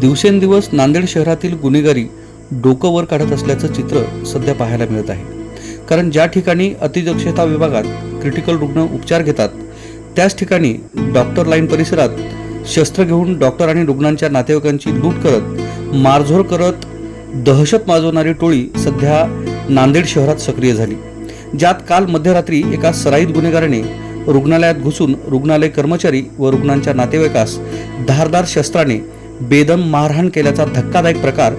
दिवसेंदिवस नांदेड शहरातील गुन्हेगारी डोकं वर काढत असल्याचं चित्र सध्या पाहायला मिळत आहे. कारण ज्या ठिकाणी अतिदक्षता विभागात क्रिटिकल रुग्ण उपचार घेतात त्याच ठिकाणी डॉक्टर लाईन परिसरात शस्त्र घेऊन डॉक्टर आणि रुग्णांच्या नातेवाईकांची लूट करत मारझोर करत दहशत माजवणारी टोळी सध्या नांदेड शहरात सक्रिय झाली. ज्यात काल मध्यरात्री एका सराईत गुन्हेगाराने रुग्णालयात घुसून रुग्णालय कर्मचारी व रुग्णांच्या नातेवाईकास धारदार शस्त्राने बेदम मारहाण केल्याचा धक्कादायक प्रकार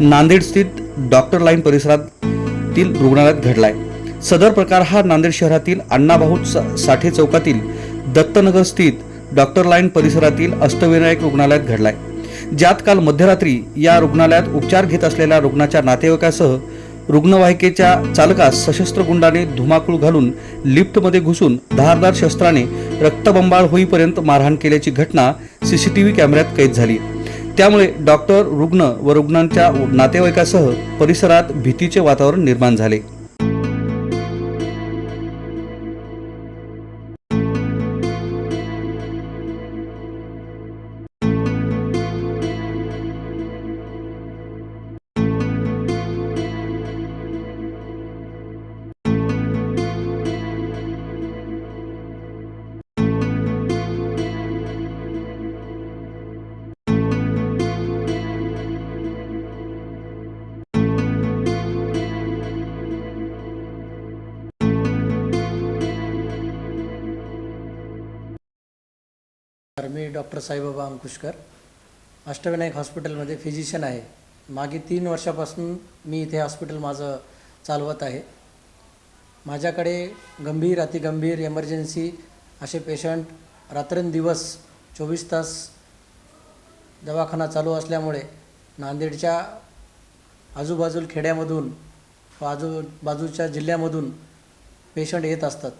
नांदेड स्थित डॉक्टर लाईन परिसरातील रुग्णालयात घडलाय. सदर प्रकार हा नांदेड शहरातील अण्णाभाऊ सा- साठे चौकातील दत्तनगर स्थित डॉक्टर लाईन परिसरातील अष्टविनायक रुग्णालयात घडलाय. ज्यात काल मध्यरात्री या रुग्णालयात उपचार घेत असलेल्या रुग्णाच्या नातेवाईकासह रुग्णवाहिकेच्या चालकास सशस्त्र गुंडाने धुमाकूळ घालून लिफ्टमध्ये घुसून धारदार शस्त्राने रक्तबंबाळ होईपर्यंत मारहाण केल्याची घटना सीसीटीव्ही कॅमेऱ्यात कैद झाली. त्यामुळे डॉक्टर रुग्ण व रुग्णांच्या नातेवाईकासह परिसरात भीतीचे वातावरण निर्माण झाले. मी डॉक्टर साईबाबा अंकुशकर. अष्टविनायक हॉस्पिटलमध्ये फिजिशियन आहे. मागे तीन वर्षापासून मी इथे हॉस्पिटल माझं चालवत आहे. माझ्याकडे गंभीर अतिगंभीर एमर्जन्सी असे पेशंट रात्रंदिवस चोवीस तास दवाखाना चालू असल्यामुळे नांदेडच्या आजूबाजूल खेड्यामधून व आजूबाजूच्या जिल्ह्यामधून पेशंट येत असतात.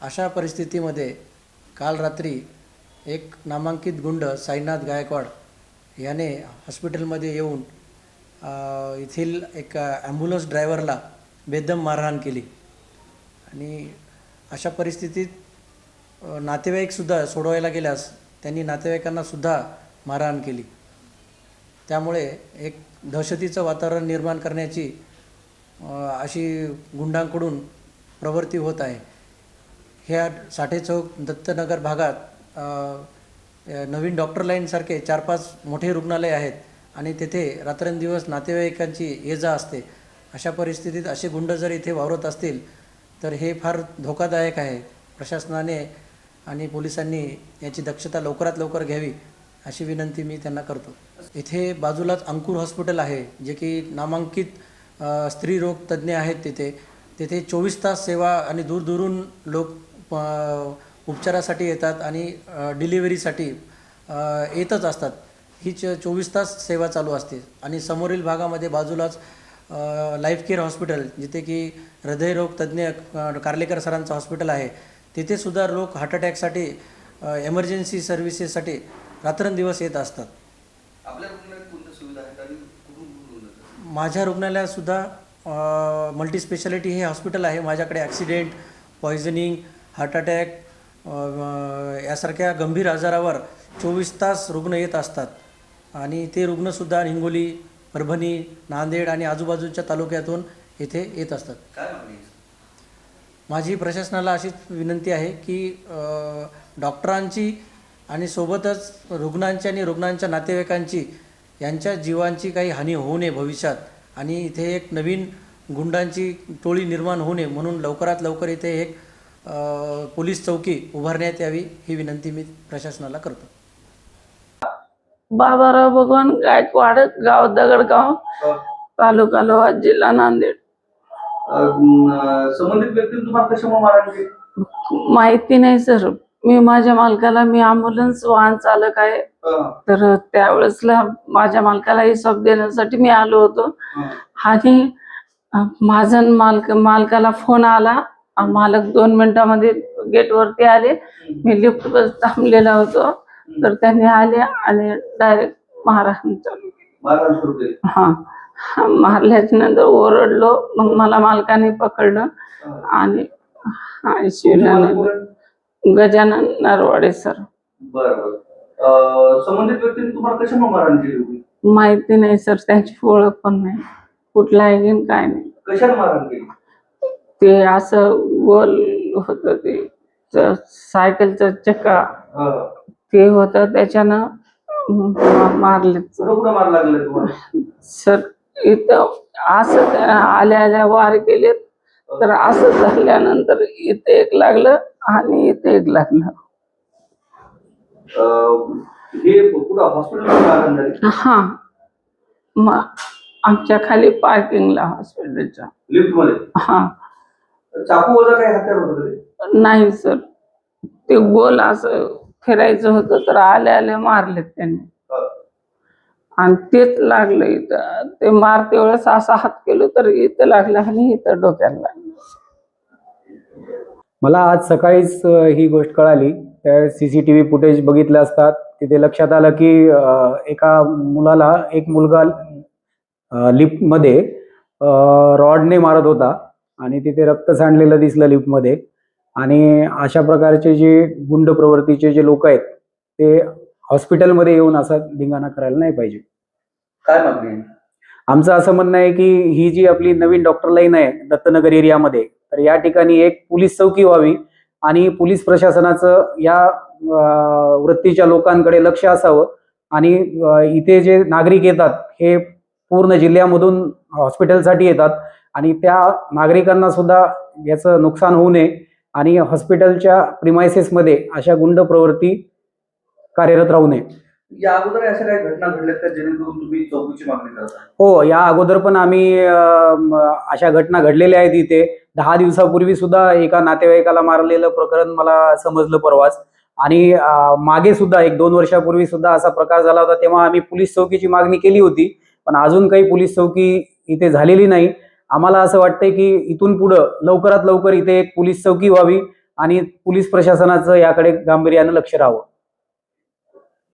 अशा परिस्थितीमध्ये काल रात्री एक नामांकित गुंड साईनाथ गायकवाड याने हॉस्पिटलमध्ये येऊन येथील एक ॲम्ब्युलन्स ड्रायव्हरला बेदम मारहाण केली. आणि अशा परिस्थितीत नातेवाईकसुद्धा सोडवायला गेल्यास त्यांनी नातेवाईकांनासुद्धा मारहाण केली. त्यामुळे एक दहशतीचं वातावरण निर्माण करण्याची अशी गुंडांकडून प्रवृत्ती होत आहे. ह्या साठे चौक दत्तनगर भागात नवीन डॉक्टर लाईनसारखे चार पाच मोठे रुग्णालय आहेत आणि तेथे रात्रंदिवस नातेवाईकांची ये जा असते. अशा परिस्थितीत असे गुंड जर इथे वावरत असतील तर हे फार धोकादायक आहे. प्रशासनाने आणि पोलिसांनी याची दक्षता लवकरात लवकर घ्यावी अशी विनंती मी त्यांना करतो. इथे बाजूलाच अंकुर हॉस्पिटल आहे जे की नामांकित स्त्रीरोग तज्ज्ञ आहेत तिथे. तेथे चोवीस तास सेवा आणि दूरदूरून लोक उपचारासाठी येतात आणि डिलिव्हरीसाठी येतच असतात. ही च चोवीस तास सेवा चालू असते. आणि समोरील भागामध्ये बाजूलाच लाईफ केअर हॉस्पिटल जिथे की हृदयरोग तज्ज्ञ कार्लेकर सरांचं हॉस्पिटल आहे. तिथे सुद्धा लोक हार्ट अटॅकसाठी एमर्जन्सी सर्व्हिसेससाठी रात्रंदिवस येत असतात? माझ्या रुग्णालयातसुद्धा मल्टी स्पेशालिटी हे हॉस्पिटल आहे. माझ्याकडे ॲक्सिडेंट पॉयझनिंग हार्ट अटॅक यासारख्या गंभीर आजारावर चोवीस तास रुग्ण येत असतात आणि ते रुग्णसुद्धा हिंगोली परभणी नांदेड आणि आजूबाजूच्या तालुक्यातून येथे येत असतात? माझी प्रशासनाला अशीच विनंती आहे की डॉक्टरांची आणि सोबतच रुग्णांची आणि रुग्णांच्या नातेवाईकांची यांच्या जीवांची काही हानी होऊ नये भविष्यात आणि इथे एक नवीन गुंडांची टोळी निर्माण होऊ नये म्हणून लवकरात लवकर इथे एक पोलीस चौकी उभारण्यात यावी ही विनंती मी प्रशासनाला करतो. बाबाराव भगवान गायकवाड गाव दगडगाव तालुका लोहा जिल्हा नांदेड. अं, संबंधित व्यक्तीने तुम्हाला कशामुळे मारहाण केली? माहिती नाही सर. मी माझ्या मालकाला मी अम्ब्युलन्स वाहन चालक आहे. अं, तर त्यावेळेसला माझ्या मालकाला हिसाब देण्यासाठी मी आलो होतो. अं, आणि माझा मालक मालकाला फोन आला. मालक दोन मिनिटामध्ये गेटवरती आले. मी लिफ्ट बस थांबलेला होतो. तर त्यांनी आले आणि डायरेक्ट महाराष्ट्र हा. मारल्याच्या नंतर ओरडलो. मग मला मालकाने पकडलं. आणि गजानन नरवाडे सर. माहिती नाही सर. त्यांची ओळख पण नाही. कुठला आहे काय नाही. ते असं गोल होत ते. सायकलचं चक्का. ते होतं त्याच्यानं मारले. सर इथं असं आल्या आल्या वार केलेत. तर असं झाल्यानंतर इथे एक लागलं आणि इथे एक लागलं. हे हा. मग आमच्या खाली पार्किंगला हॉस्पिटलच्या लिफ्टमध्ये? हा. चाकू वजा काही हत्यार होतं? नाही सर. ते गोल असं फिरायचं होतं तर आल्या आल्या मारलेत त्यांनी. आणि तेच लागलं इथं. ते मारते वेळेस असा हात केलो तर इथं लागलं आणि इथं डोक्याला लागलं. मला आज सकाळीच अ, ही गोष्ट कळाली. त्या C C T V footage बघितलं असतात. तिथे लक्षात आलं की अ, एका मुलाला एक मुलगा लिफ्टमध्ये रॉडने मारत होता. आणि तिथे रक्त सांडलेलं दिसलं लिफ्टमध्ये. आणि अशा प्रकारचे जे गुंड प्रवृत्तीचे जे लोक आहेत ते हॉस्पिटलमध्ये येऊन असा धिंगाणा करायला नाही पाहिजे. काय मागणी आमचं असं म्हणणं आहे की ही जी आपली नवीन डॉक्टर लाईन आहे दत्तनगर एरियामध्ये तर या ठिकाणी एक पोलीस चौकी व्हावी आणि पोलीस प्रशासनाचं या वृत्तीच्या लोकांकडे लक्ष असावं आणि इथे जे नागरिक येतात हे पूर्ण जिल्ह्यामधून हॉस्पिटलसाठी येतात. आणि त्या नागरिकांना सुद्धा याचं नुकसान होऊ नये. आणि हॉस्पिटलच्या प्रिमायसेसमध्ये अशा गुंड प्रवृत्ती कार्यरत राहू नये. या अगोदर अशा काही घटना घडल्यात का जेणेकरून तुम्ही चौकशी मागणी करता? हो या अगोदर पण आम्ही अशा घटना घडलेल्या आहेत इथे. दहा दिवसापूर्वी सुद्धा एका नातेवाईकाला मारलेलं प्रकरण मला समजलं परवाच. आणि मागे सुद्धा एक दोन वर्षापूर्वी सुद्धा असा प्रकार झाला होता तेव्हा आम्ही पोलीस चौकीची मागणी केली होती. पण अजून काही पोलीस चौकी इथे झालेली नाही. आम्हाला असं वाटतंय की इथून पुढं लवकरात लवकर इथे एक पोलीस चौकी व्हावी आणि पोलीस प्रशासनाचं याकडे गांभीर्यानं लक्ष राहावं.